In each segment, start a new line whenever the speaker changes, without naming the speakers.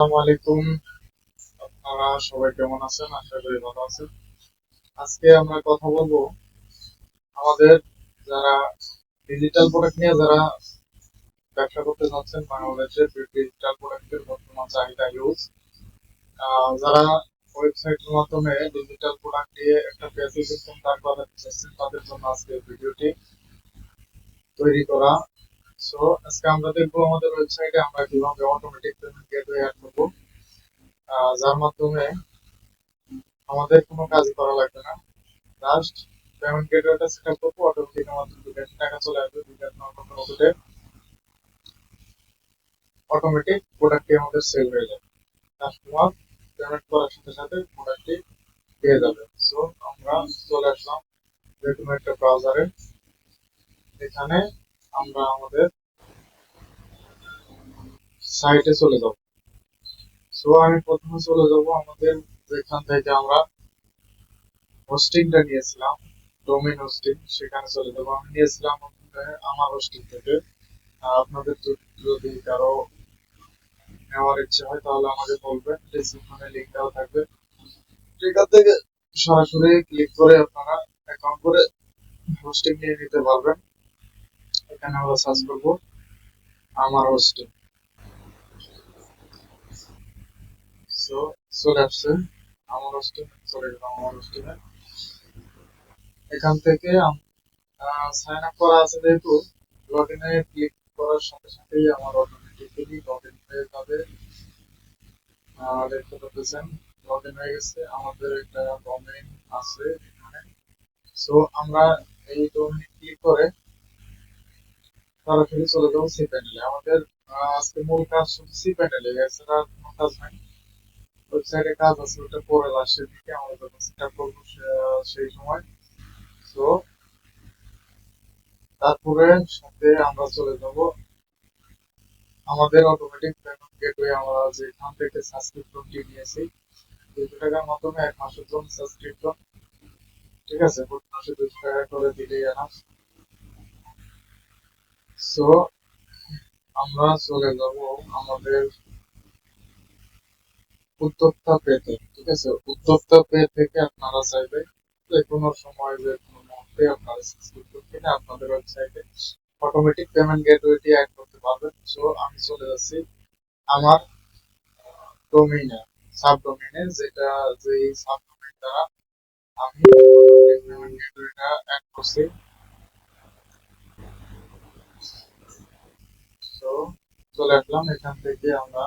আসসালামু আলাইকুম। আপনারা সবাই কেমন আছেন? আশা করি ভালো আছেন। আজকে আমরা কথা বলব আমাদের যারা ডিজিটাল প্রোডাক্ট নিয়ে যারা ব্যবসা করতে চাচ্ছেন বাংলাদেশে ডিজিটাল প্রোডাক্টের বর্তমান চাহিদা ইউজ যারা ওয়েবসাইটের মাধ্যমে ডিজিটাল প্রোডাক্ট দিয়ে একটা প্যাসিভ সিস্টেম দাঁড় করাতে চাচ্ছেন, তাদের জন্য আজকে ভিডিওটি তৈরি করা সো আজকে আমরা দেখব আমাদের ওয়েবসাইটে আমরা কীভাবে অটোমেটিক পেমেন্ট গেটওয়ে অ্যাড করব। যার মাধ্যমে আমাদের কোনো কাজ করা লাগবে না। জাস্ট পেমেন্ট গেটওয়েটা সেট আপ করব অটোমেটিক আমাদের দুটো টাকা চলে আসবে দুটো অটোতে অটোমেটিক প্রোডাক্টটি আমাদের সেল হয়ে যাবে। কাস্টমার পেমেন্ট করার সাথে সাথে প্রোডাক্টটি পেয়ে যাবে। সো আমরা চলে আসলাম যে কোনো একটা ব্রাউজারে এখানে আমরা আমাদের সাইটে চলে যাব। সো আমি প্রথমে চলে যাব আমাদের যেখান থেকে আমরা হোস্টিংটা নিয়েছিলাম ডোমেইন হোস্টিং সেখানে চলে যাব। আমি নিয়েছিলাম আমার হোস্টিং থেকে। আপনাদের যদি- কারও নেওয়ার ইচ্ছে হয়, তাহলে আমাকে বলবেন ডিসক্রিপশনে দেওয়া থাকবে। সেখান থেকে সরাসরি ক্লিক করে আপনারা অ্যাকাউন্ট করে হোস্টিং নিয়ে নিতে পারবেন। এখানে আমরা সার্চ করব, আমার হোস্টিং সো চলে আসছে আমার হোস্টিং চলে গেলাম আমার হোস্টিং এখান থেকে সাইন আপ করা আছে যেহেতু লগ ইনে ক্লিক করার সাথে সাথেই আমার অটোমেটিক্যালি লগ ইন হয়ে যাবে। দেখতে পাচ্ছেন লগ ইন হয়ে গেছে। আমাদের একটা ডোমেইন আছে এখানে। সো, আমরা এই ডোমেইনে ক্লিক করে সরাসরি চলে যাব সি প্যানেলে আমাদের আজকে মূল কাজ শুধু সি প্যানেলে এছাড়া কোনো কাজ নাই। ওয়েবসাইটে কাজ আছে, ওটা পরে লাস্টের দিকে আমরা যখন সেট করব সেই সময়। তো তারপরে সাথে আমরা চলে যাব। আমাদের অটোমেটিক পেমেন্ট গেটওয়ে আমরা যেখান থেকে সাবস্ক্রিপশনটি নিয়েছি দুশো টাকার মাধ্যমে এক মাসের জন্য সাবস্ক্রিপশন ঠিক আছে? প্রতি মাসে দুশো টাকা করে দিলেই এনাফ সো আমরা চলে যাব আমাদের উদ্যোক্তা পেতে, ঠিক আছে? উদ্যোক্তা পে থেকে আপনারা চাইবে যে কোনো সময় যে কোনো মুহূর্তে আপনারা সাবস্ক্রিপশন কিনে আপনাদের ওয়েবসাইটে অটোমেটিক পেমেন্ট গেটওয়েটি অ্যাড করতে পারবেন। সো আমি চলে যাচ্ছি আমার ডোমেইনে সাব ডোমেইনে যেটা যে সাব ডোমেইন দ্বারা আমি পেমেন্ট গেটওয়েটা অ্যাড করছি। তো চলে আসলাম। এখান থেকে আমরা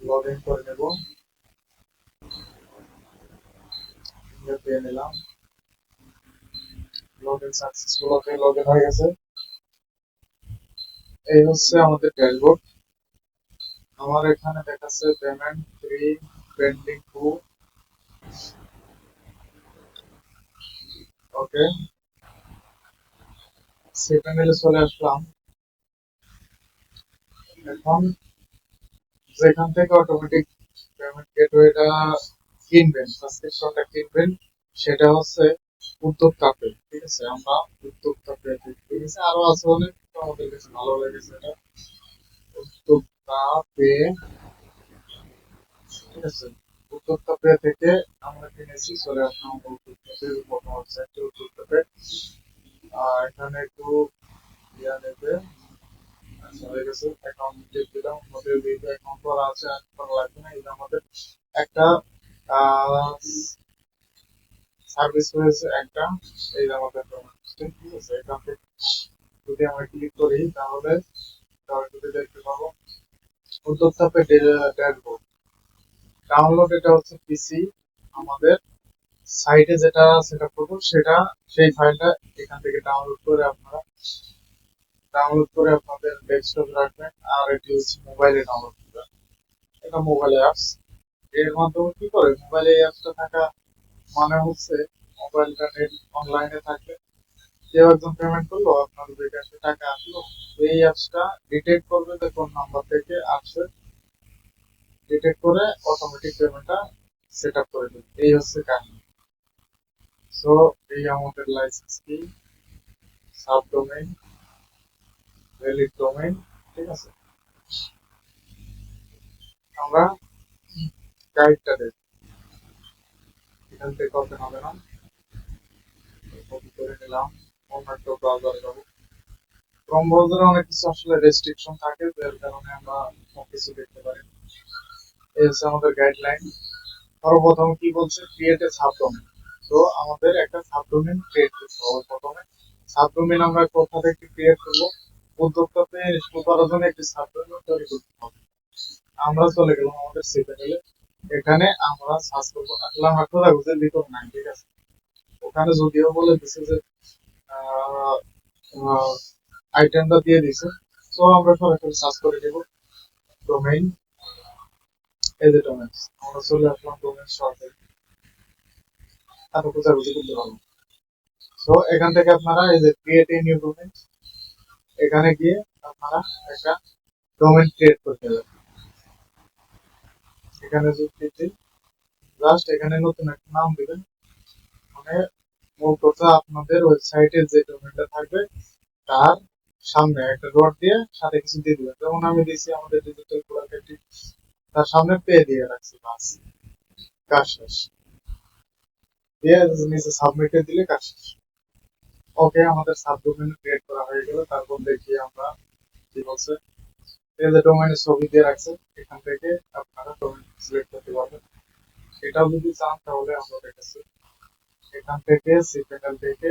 লগ ইন করে নেব। পেয়ে নিলাম। হয়ে গেছে। এই হচ্ছে আমাদের ড্যাশবোর্ড আমার এখানে দেখাচ্ছে payment free pending to okay সে প্যানেলে চলে আসলাম। এখন যেখান থেকে অটোমেটিক পেমেন্ট গেটওয়েটা কিনবেন সাবস্ক্রিপশনটা কিনবেন, সেটা হচ্ছে উদ্যোক্তা পে ঠিক আছে? আমরা উদ্যোক্তা পে ঠিক আছে? আরও আছে অনেক আমাদের কাছে ভালো লেগেছে এটা। উদ্যোক্তা পে ঠিক আছে? উদ্যোক্তা পে থেকে আমরা কিনেছি, চলে আসলাম উদ্যোক্তা পে প্রথম ওয়েবসাইটে উদ্যোক্তা পে এখানে একটু ইয়া নেবে আমাদের করা আছে আমাদের একটা সার্ভিস হয়েছে একটা। এই আমাদের এখান থেকে যদি আমরা ডাউনলোড এটা হচ্ছে পিসি আমাদের সাইটে যেটা সেটা করব সেটা, সেই ফাইলটা এখান থেকে ডাউনলোড করে আপনারা ডাউনলোড করে আপনাদের ডেস্কটপ রাখবেন আর এটি হচ্ছে মোবাইলে ডাউনলোড করবেন। এটা মোবাইল অ্যাপস এর মাধ্যমে কি করে? মোবাইলে অ্যাপসটা থাকা মানে হচ্ছে মোবাইলটা নেট অনলাইনে থাকলে কেউ একজন পেমেন্ট করল, আপনার বিকাশে টাকা আসলো, এই অ্যাপসটা ডিটেক্ট করবে যে কোন নাম্বার থেকে আসছে। ডিটেক্ট করে অটোমেটিক পেমেন্টটা সেট আপ করে দেবে। এই হচ্ছে কাহিনী। সো এই আমাদের লাইসেন্স কি? সাব ডোমেইন ভ্যালিড ডোমেইন ঠিক আছে? আমরা গাইডটা দেব এখান থেকে ওপেন হবে না। কপি করে নিলাম অন্য একটা ব্রাউজারে যাব। ক্রোম ব্রাউজারে অনেক কিছু আসলে রেস্ট্রিকশন থাকে, যার কারণে আমরা সব কিছু দেখতে পারি। এই হচ্ছে আমাদের গাইডলাইন সর্বপ্রথম কি বলছে? ক্রিয়েট এ সাবডোমেন তো আমাদের একটা সাবডোমেন ক্রিয়েট করতে হবে প্রথমে। সাবডোমেন আমরা কোথা থেকে ক্রিয়েট করব? উদ্যোক্তা পেয়ে ইনস্টল করার জন্য একটি সাবডোমেন তৈরি করতে হবে। আমরা চলে গেলাম আমাদের সিপিএলে এখানে আমরা সার্চ করব আমরা খোঁজা খুঁজে লিখব নাই, ঠিক আছে? ওখানে যদিও বলে দিছে যে আইটেমটা দিয়ে দিছে। তো আমরা সরাসরি সার্চ করে দেব ডোমেইন এই যে ডোমেইন আমরা চলে আসলাম ডোমেইন সরাসরি তারপর খোঁজাখুঁজি করতে পারব। তো এখান থেকে আপনারা এই যে ক্রিয়েট এ নিউ ডোমেইন এখানে গিয়ে আপনারা একটা ডোমেইন ক্রিয়েট করতে হবে এখানে যদি জাস্ট এখানে নতুন একটা নাম দিবেন। মানে মূল কথা আপনাদের ওয়েবসাইটে যে ডোমেইনটা থাকবে, তার সামনে একটা ডট দিয়ে সাথে কিছু দিয়ে দিবেন। যেমন আমি দিয়েছি আমাদের ডিজিটাল প্রোডাক্ট তার সামনে পে দিয়ে রাখছি, বাস। কাজ শেষ। দিয়ে নিচে সাবমিটে দিলে কাজ শেষ। ওকে আমাদের সাব ডোমেইন ক্রিয়েট করা হয়ে গেল। তারপর দেখি আমরা কি বলছে? এই যে ছবি দিয়ে রাখছে, এখান থেকে আপনারা ডোমেইন সিলেক্ট করতে পারবেন। এটাও যদি চান, তাহলে আমরা দেখেছি এখান থেকে সি প্যানেল থেকে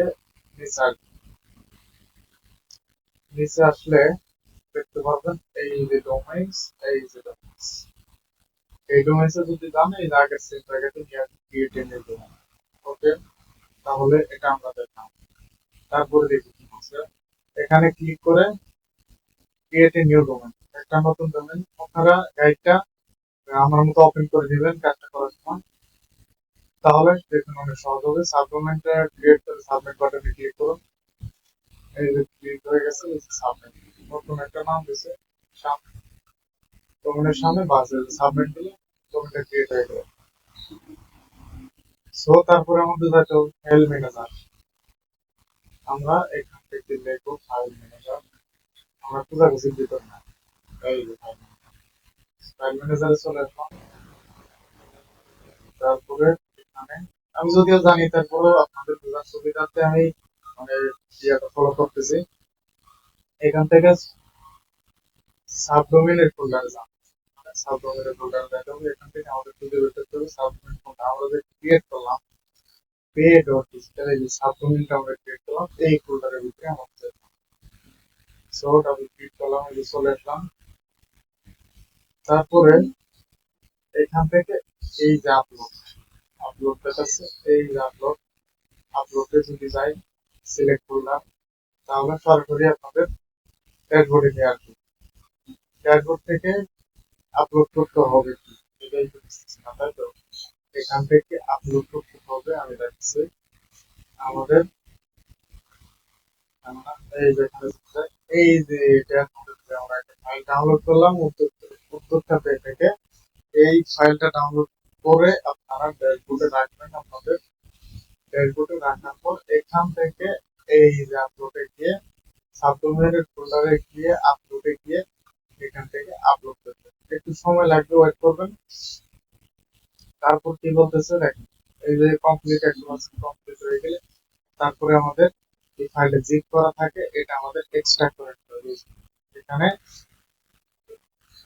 নিচে আসবেন নিচে আসলে দেখতে পারবেন, এই যে ডোমেইনস এই যে ডোমেইনস এই ডোমেইনসে যদি যান এই আগের সেম জায়গাতে নিয়ে ক্রিয়েট এনে ডোমেইন ওকে তাহলে এটা আমরা দেখলাম তারপরে দেখি এখানে ক্লিক করে ক্রিয়েট এ নিউ ডোমেইন একটা নতুন ডোমেইন আপনারা গাইডটা আমার মতো ওপেন করে দিবেন কাজটা করার সময়। তাহলে দেখুন অনেক সহজ হবে। সাবডোমেনটা ক্রিয়েট করে সাবমিট বাটনে ক্লিক করুন। এই যে ক্লিক হয়ে গেছে সাবমিট নতুন একটা নাম দিছে সামনে। ডোমেনের সামনে বাস সাবমিট দিলে ডোমেনটা ক্রিয়েট হয়ে গেল সো তারপরে আমাদের যাইতে হবে ফাইল ম্যানেজার আমরা এখান থেকে লিখব ফাইল ম্যানেজার আমরা খোঁজাখুঁজি ভিতর না। এই যে ফাইল ফাইল ম্যানেজারে চলে আসলাম। তারপরে এখানে আমি যদিও জানি, তারপরেও আপনাদের বোঝার সুবিধার্থে আমি মানে ইয়েটা ফলো করতেছি। এখান থেকে সাবডোমেনের ফোল্ডারে যান। সাবডোমেনের ফোল্ডারে দেখাবো এখান থেকে আমাদের খুঁজে বের করতে হবে। সাবডোমেন ফোল্ডার আমরা যে ক্রিয়েট করলাম। পে ডট ডিজিটাল এই আমরা ক্রিয়েট করলাম এই ফোল্ডারের ভিতরে আমাদের সো করলাম তারপরে এখান থেকে এই যে আপলোড আপলোড দেখাচ্ছে এই যে আপলোড আপলোডে যদি যাই সিলেক্ট করলাম, তাহলে সরাসরি আপনাদের ড্যাশবোর্ডে নিয়ে আসবে। ড্যাশবোর্ড থেকে আপলোড করতে হবে। কি এটাই তাই তো? এখান থেকে আপলোড করতে হবে, আমি দেখছি আমাদের এই এই যে ড্যাশবোর্ডে আমরা একটা ফাইল ডাউনলোড করলাম উত্তরটা পে থেকে এই ফাইলটা ডাউনলোড করে আপনারা ড্যাশবোর্ডে রাখবেন আপনাদের। ড্যাশবোর্ডে রাখার পর এখান থেকে এই যে আপলোডে গিয়ে সাবডোমেনের ফোল্ডারে গিয়ে আপলোডে গিয়ে এখান থেকে আপলোড করবেন। একটু সময় লাগবে ওয়েট করবেন। তারপর কি বলতেছে দেখেন এই যে কমপ্লিট একদম কমপ্লিট হয়ে গেলে তারপরে আমাদের এই ফাইলে জিপ করা থাকে, এটা আমাদের এক্সট্রাক্ট করে হবে। এখানে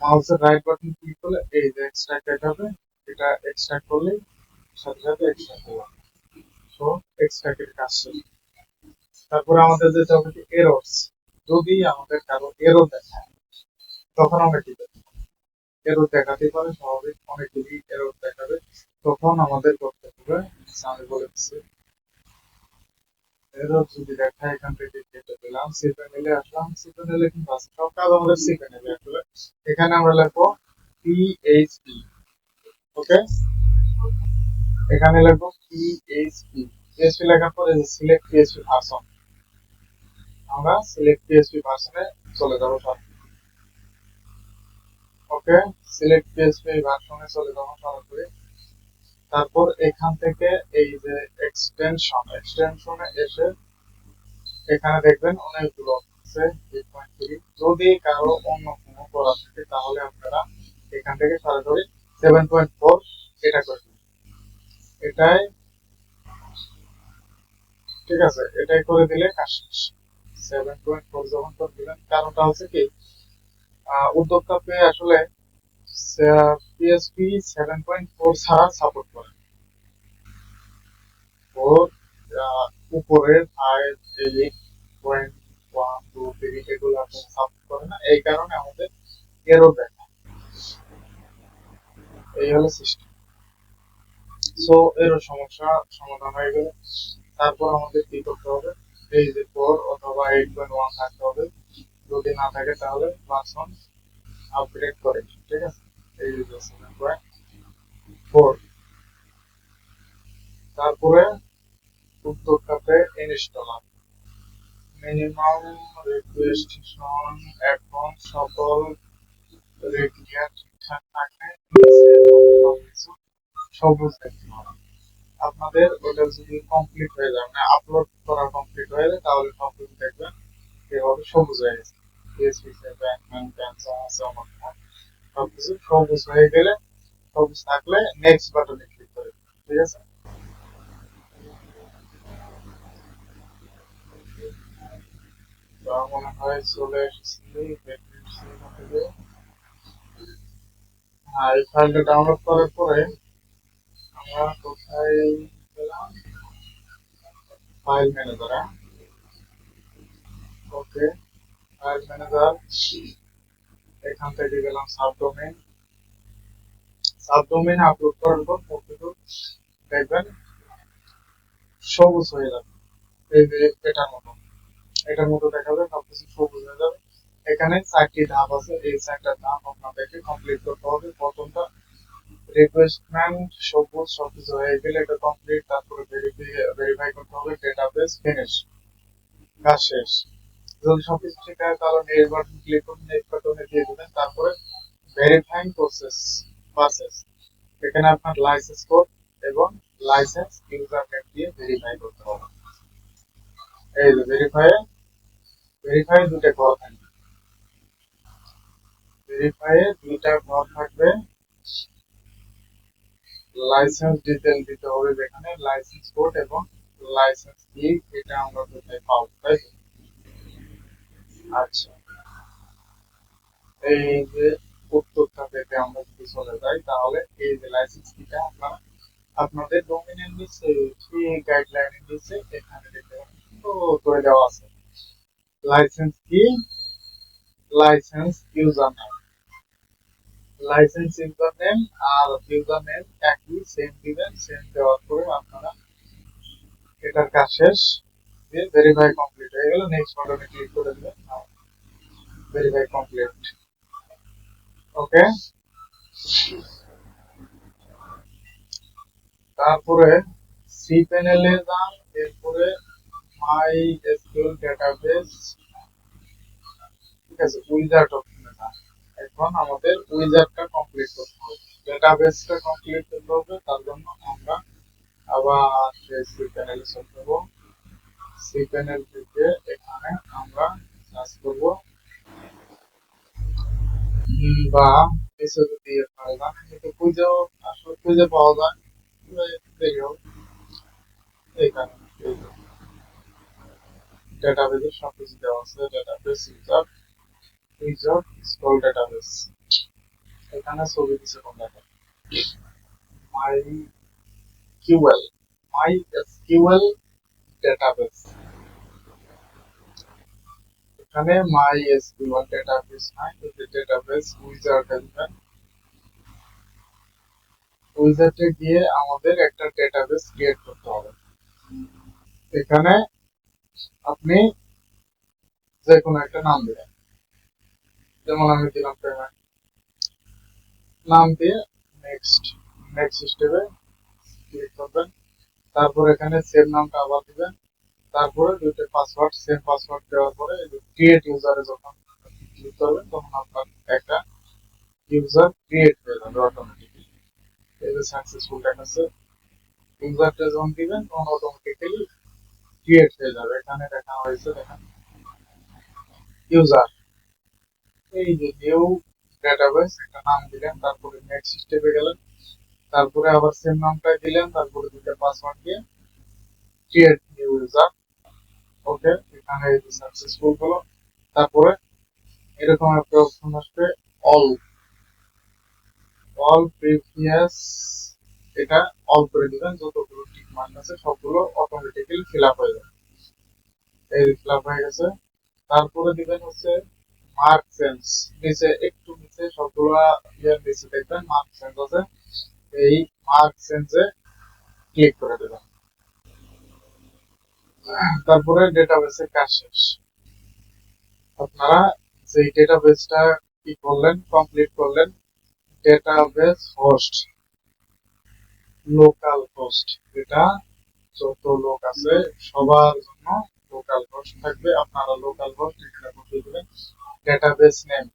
মাউসের রাইট বাটন ক্লিক করলে এই যে এক্সট্রাক্ট দেখাবে এটা এক্সট্রাক্ট করলে সাথে সাথে এক্সট্রাক্ট হবে সো এক্সট্রাক্টের কাজ শেষ। তারপরে আমাদের যেতে হবে কি এরর্স যদি আমাদের কারও এরর দেখায়, তখন আমরা কি করব? এরর দেখাতে পারে, স্বাভাবিক অনেকগুলি এরর দেখাবে। তখন আমাদের করতে হবে আমি বলে দিচ্ছি। এরর যদি দেখায় এখান থেকে কেটে দিলাম সি প্যানেলে আসলাম। সি প্যানেলে কিন্তু আছে। সব কাজ আমাদের সি প্যানেলে আসলে। এখানে আমরা লিখব পিএইচপি ওকে? এখানে লিখব পিএইচপি পিএইচপি লেখার পরে সিলেক্ট পিএইচপি ভার্সন আমরা সিলেক্ট পিএইচপি ভার্সনে চলে যাব সব ওকে সিলেক্ট পিএইচপি ভার্সনে চলে যাব সরাসরি তারপর এখান থেকে এই যে এক্সটেনশন এক্সটেনশনে এসে এখানে দেখবেন অনেকগুলো আছে 8.3 যদি কারও অন্য কোনো করা থাকে, তাহলে আপনারা এখান থেকে সরাসরি সেভেন পয়েন্ট ফোর এটা করে দিবেন। এটাই, ঠিক আছে, এটাই করে দিলে কাজ সেভেন পয়েন্ট ফোর যখন করে দিলেন কারণটা হচ্ছে কি উদ্যোক্তা পে আসলে পিএসপি সেভেন পয়েন্ট ফোর ছাড়া সাপোর্ট করে। ও আহ, উপরের five eight point one two three এগুলো সাপোর্ট করে না। এই কারণে আমাদের এরো দেখায় এই হলো সিস্টেম সো এরও সমস্যা সমাধান হয়ে গেল। তারপর আমাদের কি করতে হবে? এই যে ফোর অথবা এইট পয়েন্ট ওয়ান থাকতে যদি না থাকে তাহলে ভার্সন আপগ্রেড করে, ঠিক আছে? এই ফোর তারপরে উদ্যোক্তাতে ইনস্টলার মিনিমাম এখন সকল রেডিয়া ঠিকঠাক সবকিছু সবুজ আপনাদের ওটা যদি কমপ্লিট হয়ে যায় মানে আপলোড করা কমপ্লিট হয়ে যায়, তাহলে সবকিছু দেখবেন, এভাবে সবুজ হয়ে গেছে। ক্যান্সার আছে আমার সবকিছু সবুজ হয়ে গেলে সবুজ থাকলে নেক্সট বাটনে ক্লিক করে ঠিক আছে? মনে হয় চলে এসেছি এই ফাইলটা ডাউনলোড করার পরে আমরা কোথায় গেলাম? File manager okay file manager. এখান থেকে গেলাম সাবডোমেন সাবডোমেন আপলোড করার পর সবকিছু দেখবেন সবুজ হয়ে যাবে। এটার মতো। এটার মতো দেখাবে, সবকিছু সবুজ হয়ে যাবে। এখানে চারটি ধাপ আছে। এই চারটা ধাপ আপনাদেরকে কমপ্লিট করতে হবে। প্রথমটা রিকোয়েস্টমেন্ট সবুজ, সবকিছু হয়ে গেলে এটা কমপ্লিট তারপরে ভেরিফাই করতে হবে ডেটাবেস ফিনিশ কাজ শেষ। যদি সবকিছু ঠিক আছে তাহলে নেক্সট ক্লিক করুন নেক্সট বাটনে দিয়ে দেবেন, তারপরে ভেরিফাইং প্রসেস প্রসেস এখানে আপনার লাইসেন্স কোড এবং লাইসেন্স ইউজার নেম দিয়ে ভেরিফাই করতে হবে। এই যে ভেরিফাই ভেরিফাই দুটো ঘর থাকবে। ভেরিফাই দুইটা ঘর থাকবে। লাইসেন্স ডিটেল দিতে হবে যেখানে লাইসেন্স কোড এবং লাইসেন্স কি এটা আমরা কোথায় পাবো, তাই? আচ্ছা। এই যে উত্তরটা পেতে আমরা যদি চলে যাই, তাহলে এই যে লাইসেন্স কিটা আপনারা আপনাদের ডোমেনের নিচে ফ্রি গাইডলাইনের নিচে এখানে দেখতে করে দেওয়া আছে। License key license user name license user name আর ইউজার নেম একই সেম দিবেন সেম দেওয়ার পরে আপনারা এটার কাজ শেষ। ভেরিফাই কমপ্লিট হয়ে গেল নেক্সট বাটনে ক্লিক করে দিবেন ভেরিফাই কমপ্লিট ওকে তারপরে সি প্যানেলে যান এরপরে মাই এসকিউএল ডেটাবেস ঠিক আছে উইজার্ড অপশনে যান এখন আমাদের উইজার্ডটা কমপ্লিট করতে হবে। ডেটাবেসটা কমপ্লিট করতে হবে, তার জন্য আমরা আবার সি প্যানেলে চলে যাব। সি প্যানেল থেকে এখানে আমরা সার্চ করব। বা এসে যদি আপনারা যান কিন্তু খুঁজেও, আসলে খুঁজে পাওয়া যায়। দেরি হোক এই কারণে সব কিছু দেওয়া আছে। Database user user SQL database এখানে ছবি দিচ্ছে কোন দেখা MySQL MySQL database এখানে মাই এসকিউএল ডেটাবেস নাই এই ডেটাবেস উইজার দেখবেন উইজার্ডে গিয়ে আমাদের একটা ডেটাবেস ক্রিয়েট করতে হবে। এখানে আপনি যে কোনো একটা নাম দিবেন যেমন আমি দিলাম পেমেন্ট নাম দিয়ে নেক্সট নেক্সট স্টেপে ক্লিক করবেন। তারপর এখানে সেম নামটা আবার দিবেন। তারপরে দুইটা পাসওয়ার্ড সেম পাসওয়ার্ড দেওয়ার পরে ক্রিয়েট ইউজারে যখন ক্লিক করবেন, তখন আপনার একটা ইউজার ক্রিয়েট হয়ে যাবে অটোমেটিক্যালি এই যে সাকসেসফুল দেখাচ্ছে। ইউজারটা যখন দিবেন, তখন অটোমেটিক্যালি ক্রিয়েট হয়ে যাবে। এখানে দেখা হয়েছে, দেখেন। ইউজার এই যে নিউ ডেটাবেস একটা নাম দিলেন, তারপরে নেক্সট স্টেপে গেলেন। তারপরে আবার সেম নামটা দিলেন তারপরে দুটো পাসওয়ার্ড দিয়ে ক্রিয়েট নিউ ইউজার ওকে এখানে সাকসেসফুল হলো। তারপরে এরকম একটা অপশন আসবে অল অল প্রিভিয়াস এটা অল করে দিবেন, যতগুলো টিক মার্ক আছে, সবগুলো অটোমেটিক্যালি ফিল আপ হয়ে যাবে। এই ফিল আপ হয়ে গেছে। তারপরে দিবেন হচ্ছে মার্ক সেন্স নিচে, একটু নিচে সবগুলো ইয়ার নিচে দেখবেন মার্ক সেন্স আছে। এই মার্ক সেন্সে ক্লিক করে দেবেন। তারপরে ডেটাবেসের কাজ শেষ। আপনারা যেই ডেটাবেসটা কি করলেন কমপ্লিট করলেন ডেটাবেস হোস্ট লোকাল হোস্ট এটা যত লোক আছে সবার জন্য লোকাল হোস্ট থাকবে। আপনারা লোকাল হোস্ট এখানে বসিয়ে দেবেন। ডেটাবেস নেম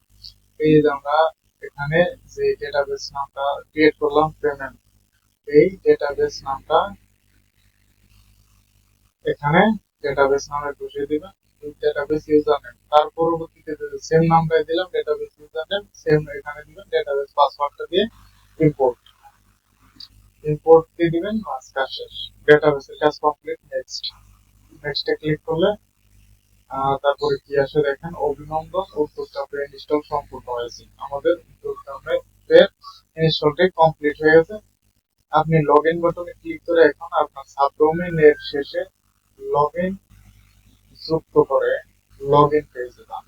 এই আমরা এখানে যে ডেটাবেস নামটা ক্রিয়েট করলাম পেমেন্ট এই ডেটাবেস নামটা এখানে ডেটাবেস নামে বসিয়ে দিবেন ডেটাবেস ইউজার নেম তার পরবর্তীতে সেম নামটাই দিলাম ডেটাবেস ইউজার নেম সেম এখানে দিবেন ডেটাবেস পাসওয়ার্ডটা দিয়ে ইম্পোর্ট ইম্পোর্ট দিয়ে দিবেন কাজ শেষ। ডেটাবেসের কাজ কমপ্লিট নেক্সট নেক্সটে ক্লিক করলে তারপরে কি আসে দেখেন? অভিনন্দন উত্তর উদ্যোক্তাপে ইনস্টল সম্পূর্ণ হয়েছে। আমাদের উদ্যোক্তাপের ইনস্টলটি কমপ্লিট হয়ে গেছে। আপনি লগ ইন বাটনে ক্লিক করে এখন আপনার সাবডোমেনের শেষে লগ ইন যুক্ত করে লগ ইন পেজে যান।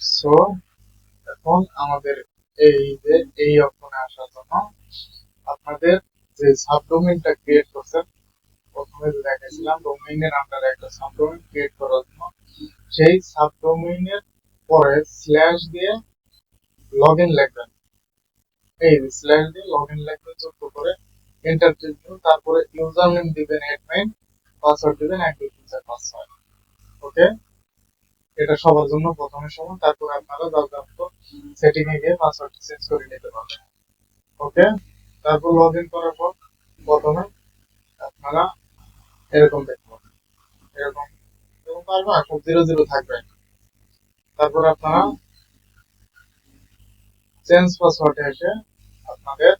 সো এখন আমাদের এই যে, এই অপশনে আসার জন্য আপনাদের যে সাবডোমেনটা ক্রিয়েট যে দেখাইছিলাম ডোমেইনের আন্ডারে একটা সাবডোমেইন ক্রিয়েট করার জন্য সেই সাবডোমেইনের পরে স্ল্যাশ দিয়ে লগইন লিখবেন। এই স্ল্যাশ দিয়ে লগইন লিখবেন যুক্ত করে এন্টার দিবেন তারপরে ইউজার নেম দিবেন অ্যাডমিন পাসওয়ার্ড দিবেন এক দুই তিন ওকে এটা সবার জন্য প্রথমে সমান। তারপরে আপনারা মতো সেটিং এ গিয়ে পাসওয়ার্ডটা চেঞ্জ করে নিতে পারবেন। ওকে তারপর লগ ইন করার পর প্রথমে আপনারা এরকম দেখতে পাবেন এরকম। এরকম পারবা সব জিরো জিরো থাকবে। তারপর আপনারা চেঞ্জ পাসওয়ার্ডে এসে আপনাদের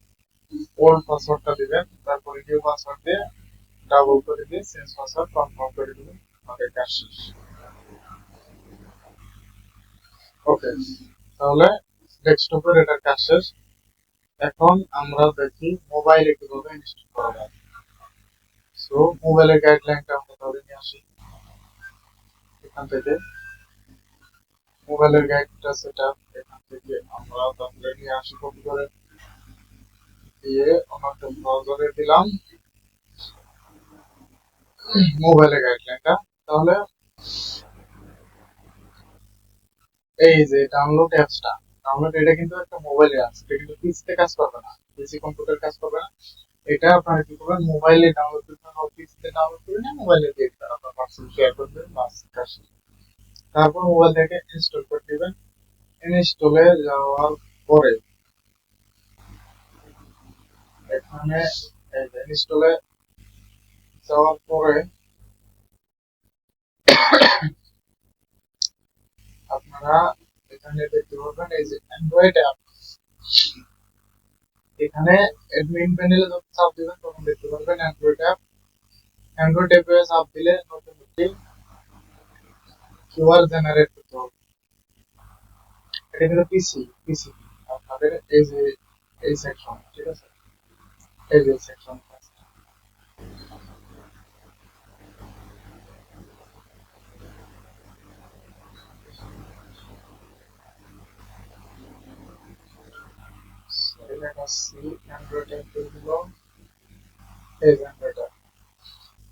ওল্ড পাসওয়ার্ডটা দিবেন। তারপরে নিউ পাসওয়ার্ড দিয়ে ডাবল করে দিয়ে চেঞ্জ পাসওয়ার্ড কনফার্ম করে দিবেন। আমাদের কাজ শেষ। ওকে তাহলে ডেস্কটপের এটার কাজ শেষ। এখন আমরা দেখি মোবাইলে কীভাবে ইনস্টল করা যায়। সো মোবাইলের গাইডলাইনটা আমরা ধরে নিয়ে আসি। এখান থেকে। মোবাইলের গাইডটা সেটা এখান থেকে আমরা তাহলে নিয়ে আসি কপি করে। দিয়ে আমাকে ব্রাউজারে দিলাম। মোবাইলের গাইডলাইনটা তাহলে এই যে ডাউনলোড অ্যাপসটা ডাউনলোড এটা কিন্তু একটা মোবাইলে আছে এটা কিন্তু পিসিতে কাজ করবে না। পিসি কম্পিউটার কাজ করবে না। এটা আপনারা কি করবেন মোবাইলে ডাউনলোড করবেন পিসিতে ডাউনলোড করে না মোবাইলে দিয়ে দিবেন আপনার পার্সোনাল শেয়ার করবেন বাস শেষ। তারপর মোবাইল থেকে ইনস্টল করে দিবেন ইনস্টলে যাওয়ার পরে এখানে ইনস্টলে যাওয়ার পরে আপনারা এখানে দেখতে পাবেন এই যে অ্যান্ড্রয়েড অ্যাপ এখানে অ্যাডমিন প্যানেলে যখন চাপ দিবেন, তখন দেখতে পারবেন অ্যান্ড্রয়েড অ্যাপ অ্যান্ড্রয়েড অ্যাপে চাপ দিলে নতুন একটি কিউআর জেনারেট করতে হবে। এটা কিন্তু পিসি পিসি আপনাদের এই যে, এই সেকশন ঠিক আছে? এই যে সেকশন লেখা সি অ্যান্ড্রয়েড অ্যাপগুলো এই যে অ্যান্ড্রয়েড অ্যাপ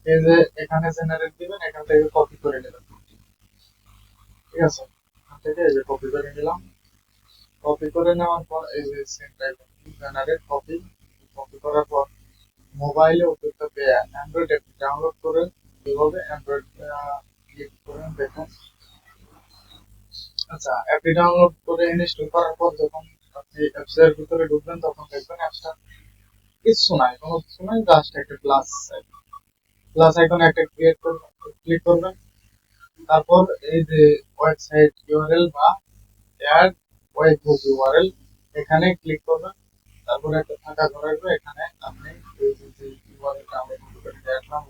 এই যে এখানে জেনারেট দিবেন এখান থেকে কপি করে নেবেন ঠিক আছে এখান থেকে এই যে কপি করে নিলাম কপি করে নেওয়ার পর এই যে টাইপ জেনারেট কপি কপি করার পর মোবাইলে উপযুক্ত অ্যান্ড্রয়েড অ্যাপ ডাউনলোড করে কীভাবে অ্যান্ড্রয়েড ক্লিক করে দেখুন আচ্ছা অ্যাপটি ডাউনলোড করে ইনস্টল করার পর যখন আপনি অ্যাপস এর ভিতরে ঢুকবেন, তখন দেখবেন অ্যাপসটা কিছু নাই, কোনো কিছু নাই জাস্ট একটা প্লাস প্লাস আইকন একটা ক্রিয়েট করবেন ক্লিক করবেন। তারপর এই যে ওয়েবসাইট ইউআরএল বা অ্যাড ওয়েব ইউআরএল এখানে ক্লিক করবেন। তারপরে একটা ফাঁকা ঘর আসবে, এখানে আপনি এই যে ইউআরএলটা আমরা নিয়ে আসলাম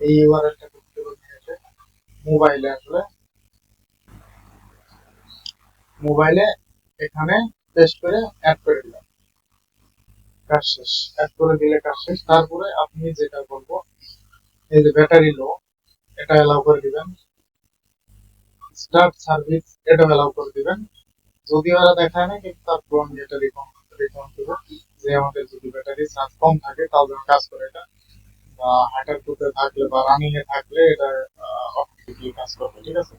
এই ইউআরএলটা কপি করে নিয়ে মোবাইলে আসলে মোবাইলে এখানে পেস্ট করে অ্যাড করে দিলাম। কাজ শেষ। অ্যাড করে দিলে কাজ শেষ। তারপরে আপনি যেটা বলব, এই যে ব্যাটারি লো এটা অ্যালাউ করে দিবেন। স্টার্ট সার্ভিস এটা অ্যালাউ করে দিবেন। যদি ওরা দেখায় না, কিন্তু তার পুরন যেটা রিকমেন্ড রিকমেন্ড দেবো। যে আমাদের যদি ব্যাটারি চার্জ কম থাকে যেন কাজ করে এটা। বা হাইটার করতে থাকলে বা রানিং এ থাকলে এটা অটোমেটিকলি কাজ করবে, ঠিক আছে?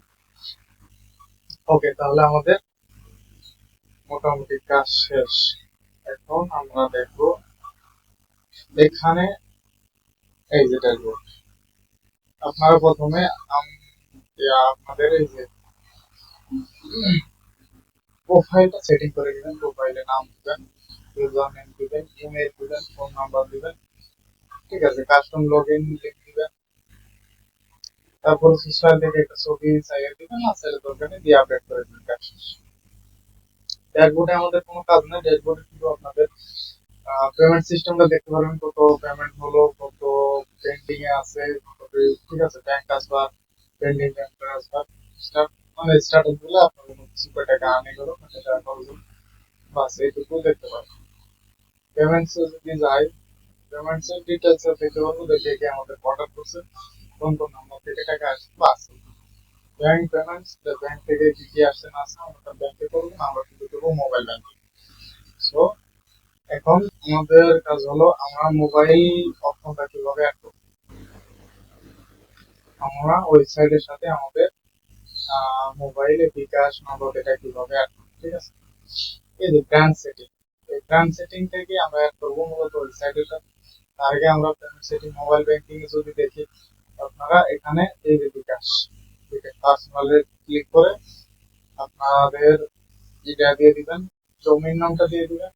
ওকে তাহলে আমাদের মোটামুটি কাজ শেষ। এখন আমরা দেখব এখানে এই যে ড্যাশবোর্ড আপনারা প্রথমে আপনাদের এই যে প্রোফাইলটা সেটিং করে দিবেন প্রোফাইলে নাম দিবেন ইউজার নেম দিবেন ইমেল দিবেন ফোন নাম্বার দিবেন। ঠিক আছে কাস্টম লগ ইন লিঙ্ক দিবেন। তারপর সোশ্যাল থেকে একটা ছবি চাইয়ে দিবেন, আর সেলে দরকারে দিয়ে আপডেট করে দিবেন, কাজ শেষ। ড্যাশবোর্ডে আমাদের কোনো কাজ নেই ড্যাশবোর্ডে শুধু আপনাদের পেমেন্ট সিস্টেমটা দেখতে পারবেন, কত পেমেন্ট হলো, কত পেন্ডিং এ আছে ঠিক আছে bank transfer pending bank transfer মানে স্টার্টিংগুলো আপনাদের কিছু টাকা আনে গেলো কত টাকা খরচ হলো বাস এইটুকু দেখতে পারবেন। পেমেন্টস যদি যাই পেমেন্টস এর ডিটেলস দেখতে পারব, দেখে কি আমাদের অর্ডার করছে, কোন কোন নাম্বার থেকে টাকা আসছে বাস ব্যাংক পেমেন্টস ব্যাংক থেকে কি কি আসছে না আসছে, আমরা ব্যাংকে করব, না, আমরা কিন্তু করব মোবাইল ব্যাংকিং সো এখন আমাদের কাজ হলো আমরা মোবাইল অপশনটা কীভাবে অ্যাড করব? আমরা ওয়েবসাইটের সাথে আমাদের মোবাইলে বিকাশ নগদ এটা কীভাবে অ্যাড করব, ঠিক আছে? এই যে ব্র্যান্ড সেটিং এই ব্র্যান্ড সেটিং থেকে আমরা অ্যাড করব মূলত ওয়েবসাইটের সাথে। তার আগে আমরা পেমেন্ট সেটিং মোবাইল ব্যাংকিং যদি দেখি, আপনারা এখানে এই যে বিকাশ পার্সোনালে ক্লিক করে আপনাদের এটা দিয়ে দিবেন ডোমেইন নামটা দিয়ে দিবেন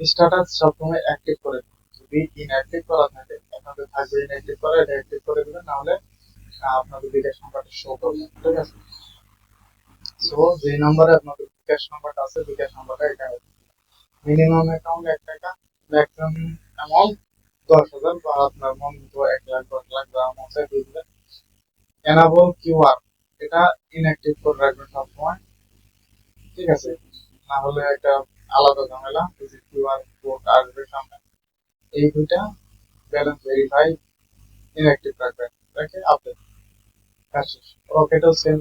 স্ট্যাটাস সবসময় অ্যাক্টিভ করে যদি ইনঅ্যাক্টিভ করা থাকে আপনাদের থাকবে ইনঅ্যাক্টিভ করা এটা অ্যাক্টিভ করে দিবেন, নাহলে আপনাদের বিকাশ নাম্বারটা শো করবে, ঠিক আছে? সো যে নাম্বারে আপনাদের বিকাশ নাম্বারটা আছে বিকাশ নাম্বারটা এখানে মিনিমাম অ্যাকাউন্ট এক টাকা ম্যাক্সিমাম অ্যামাউন্ট দশ হাজার বা আপনার মন মতো এক লাখ, দশ লাখ বা মতো দিয়ে দিবেন। এনাবল কিউআর এটা ইনঅ্যাক্টিভ করে রাখবেন সবসময়। ঠিক আছে? না হলে একটা আলাদা ঝামেলা কিউআর কোড আসবে সামনে। এই দুইটা ব্যালেন্স ভেরিফাই ইনঅ্যাক্টিভ রাখবেন। রেখে আপডেট কাজ রকেটও সেম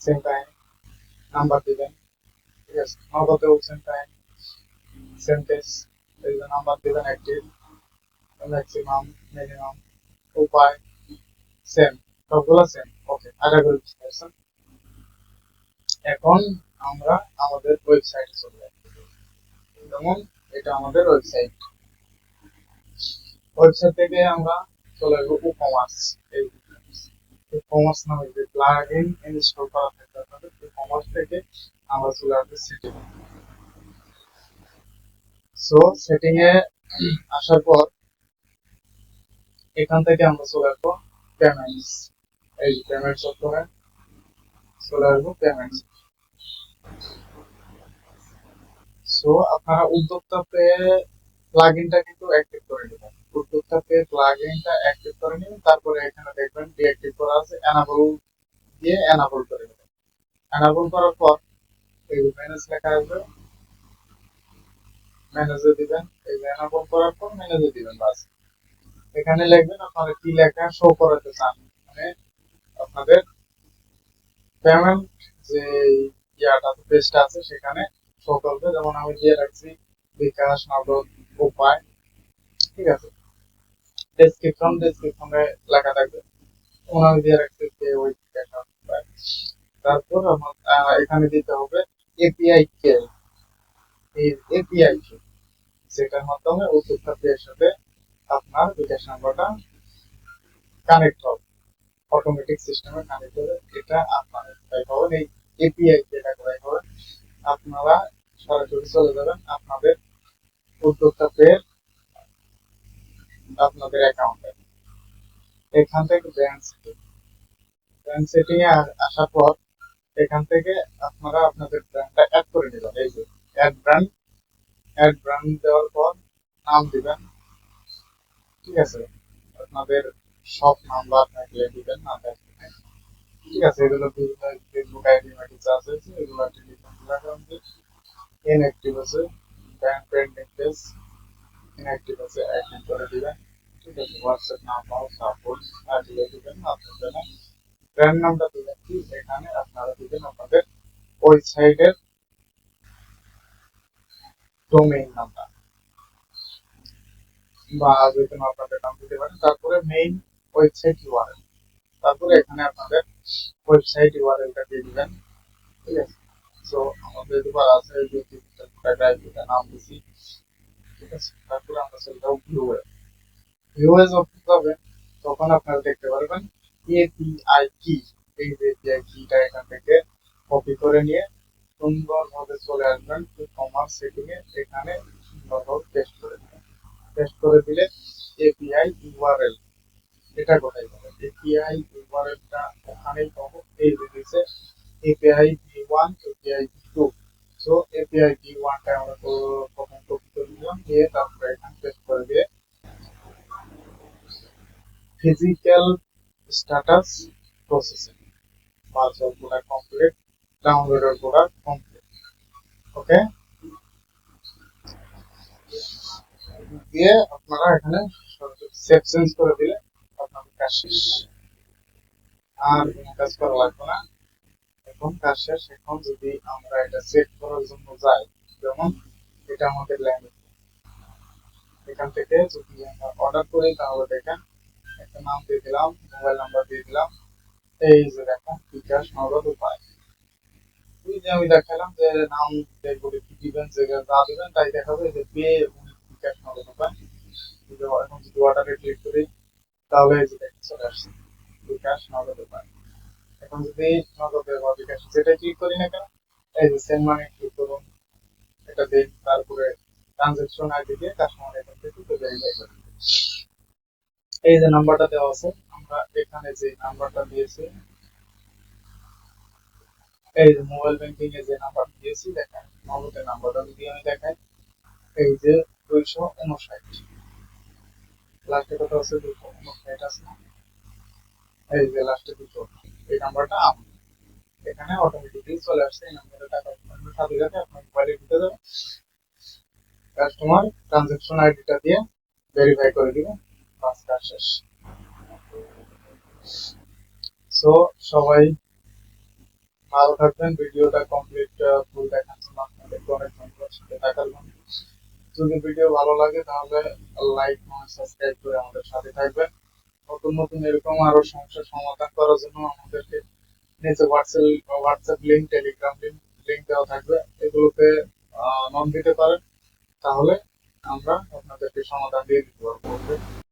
সেম টাইম নাম্বার দিবেন। ঠিক আছে? নগদেও সেম টাইম সেম কেস এই যে নাম্বার দিবেন অ্যাক্টিভ ম্যাক্সিমাম মিনিমাম উপায় সেম সবগুলো সেম ওকে আশা করি বুঝতে এখন আমরা আমাদের ওয়েবসাইটে চলে যাই। যেমন এটা আমাদের ওয়েবসাইট ওয়েবসাইট থেকে আমরা চলে আসব ই কমার্স ই কমার্স নামে যে প্লাগ ইন ইনস্টল করা থাকে আপনাদের ই কমার্স থেকে আমরা চলে আসব সেটিং সো সেটিং এ আসার পর এখান থেকে আমরা চলে আসব পেমেন্টস এই পেমেন্টস অপশনে চলে আসব পেমেন্টস সো আপনারা উদ্যোক্তা পে প্লাগইনটা কিন্তু অ্যাক্টিভ করে নেবেন। উদ্যোক্তা পে প্লাগইনটা অ্যাক্টিভ করে নেবেন তারপরে এখানে দেখবেন ডিঅ্যাক্টিভ করা আছে এনাবল দিয়ে এনাবল করে নেবেন। এনাবল করার পর এই ম্যানেজ লেখা আসবে। ম্যানেজে দিবেন, এই এনাবল করার পর ম্যানেজে দিবেন, বাস। এখানে লিখবেন আপনারা কি লেখা শো করাতে চান। মানে আপনাদের পেমেন্ট যে ইয়াটা পেজটা আছে সেখানে শো করবে। যেমন আমি দিয়ে রাখছি, বিকাশ, নগদ, উপায়। ঠিক আছে? ডেসক্রিপশন ডেসক্রিপশনে লেখা থাকবে। আমি দিয়ে রাখছি যে ওই তারপর আমার এখানে দিতে হবে এপিআই কে এপিআই কে যেটার মাধ্যমে উদ্যোক্তা পেয়ের সাথে আপনার বিকাশ নাম্বারটা কানেক্ট হবে। অটোমেটিক সিস্টেমে কানেক্ট হবে এটা পাবেন। এই এপিআই যেটা কোথায় পাবেন আপনারা সরাসরি চলে যাবেন আপনাদের উদ্যোক্তা পের আপনাদের অ্যাকাউন্টে এখান থেকে ব্যাংক সেটিং ব্যাংক সেটিং এ আসার পর, এখান থেকে আপনারা আপনাদের ব্র্যান্ডটা অ্যাড করে নেবেন। এই যে অ্যাড ব্র্যান্ড অ্যাড ব্র্যান্ড দেওয়ার পর নাম দিবেন। ঠিক আছে? আপনাদের সব নাম্বার থাকলে দিবেন, না ঠিক আছে, এগুলো ফেসবুক আইডি মাইডি চার্জ হয়েছে এগুলো টেলিফোন লাগান ইনঅ্যাক্টিভ আছে ব্যাংক পেন্ডিং পেজ ইনঅ্যাক্টিভ আছে অ্যাক্টিভ করে দিবেন। ঠিক আছে হোয়াটসঅ্যাপ নাম্বার দিবেন আপনাদের ব্র্যান্ড কি? এখানে আপনারা আপনাদের ওয়েবসাইটের বা নাম দিতে পারেন। তারপরে মেইন ওয়েবসাইট ইউআরএল তারপরে এখানে আপনাদের ওয়েবসাইট ইউআরএলটা দিয়ে দিবেন, ঠিক আছে? সো আমাদের এবার আছে যে প্যারাডাইজ নাম দিছি, ঠিক আছে? তারপরে আমরা চলে যাব ভিউয়ে ভিউয়ে যখন যাবেন, তখন আপনারা দেখতে পারবেন এপিআই কি এই এপিআই কিটা এখান থেকে কপি করে নিয়ে সুন্দরভাবে চলে আসবেন কমার্স সেটিং এ এখানে সুন্দরভাবে পেস্ট করে দিবেন। পেস্ট করে দিলে এপিআই ইউআরএল এটা কোথায় পাবেন এপিআই ইউআরএলটা ওখানেই পাবো, এই দিছে API V one API V two so API V ওয়ানটা আমরা প্রথম কপি করে নিলাম দিয়ে তারপরে এখানে পেস্ট করে দিয়ে physical status processing parcel product complete ডাউনলোডের product complete okay দিয়ে আপনারা এখানে সেভ চেঞ্জ করে দিলে শেষ আর কোনো কাজ করা লাগবে না। এখন কাজ শেষ। এখন যদি আমরা এটা চেক করার জন্য যাই, যেমন এটা আমাদের ল্যাঙ্গুয়েজ এখান থেকে যদি আমরা অর্ডার করি, তাহলে দেখেন একটা নাম দিয়ে দিলাম মোবাইল নাম্বার দিয়ে দিলাম। এই যে দেখেন, বিকাশ নগদ উপায়। ওই যে আমি দেখালাম যে নাম দেখব কি দিবেন, যে যা দিবেন, তাই দেখাবে। যে পে, বিকাশ নগদ উপায়। এখন যদি অর্ডারে ক্লিক করি তাহলে বিকাশ নগদ এখন যদি নগদ বিকাশ, যেটা ক্লিক করি না কেন, এই যে সেন্ড মানি ক্লিক করুন এটা দিন তারপরে ট্রানজেকশন আইডি দিয়ে কাস্টমার এখান থেকে ভেরিফাই করে। এই যে নাম্বারটা দেওয়া আছে, আমরা এখানে যে নাম্বারটা দিয়েছি, এই যে মোবাইল ব্যাংকিং এ যে নাম্বার দিয়েছি, দেখেন নগদের নাম্বারটা যদি আমি দেখাই, এই যে দুইশো উনষাট। উনষাট আছে এই যে লাস্টে দুশো এই নাম্বারটা এখানে অটোমেটিকলি চলে আসছে এই নাম্বারে টাকা সাথে সাথে আপনার মোবাইলে কাস্টমার ট্রানজাকশন আইডিটা দিয়ে ভেরিফাই করে দিবে বাস কাজ শেষ। সো সবাই ভালো থাকবেন ভিডিওটা কমপ্লিট ফুল দেখার জন্য অনেক ধন্যবাদ, সাথে থাকার জন্য। যদি ভিডিও ভালো লাগে, তাহলে লাইক কমেন্ট সাবস্ক্রাইব করে আমাদের সাথে থাকবেন। নতুন নতুন এরকম আরও সমস্যার সমাধান করার জন্য আমাদেরকে নিচে WhatsApp WhatsApp link Telegram link link দেওয়া থাকবে। এগুলোতে নন দিতে পারেন। তাহলে আমরা আপনাদেরকে সমাধান দিয়ে দিতে পারব।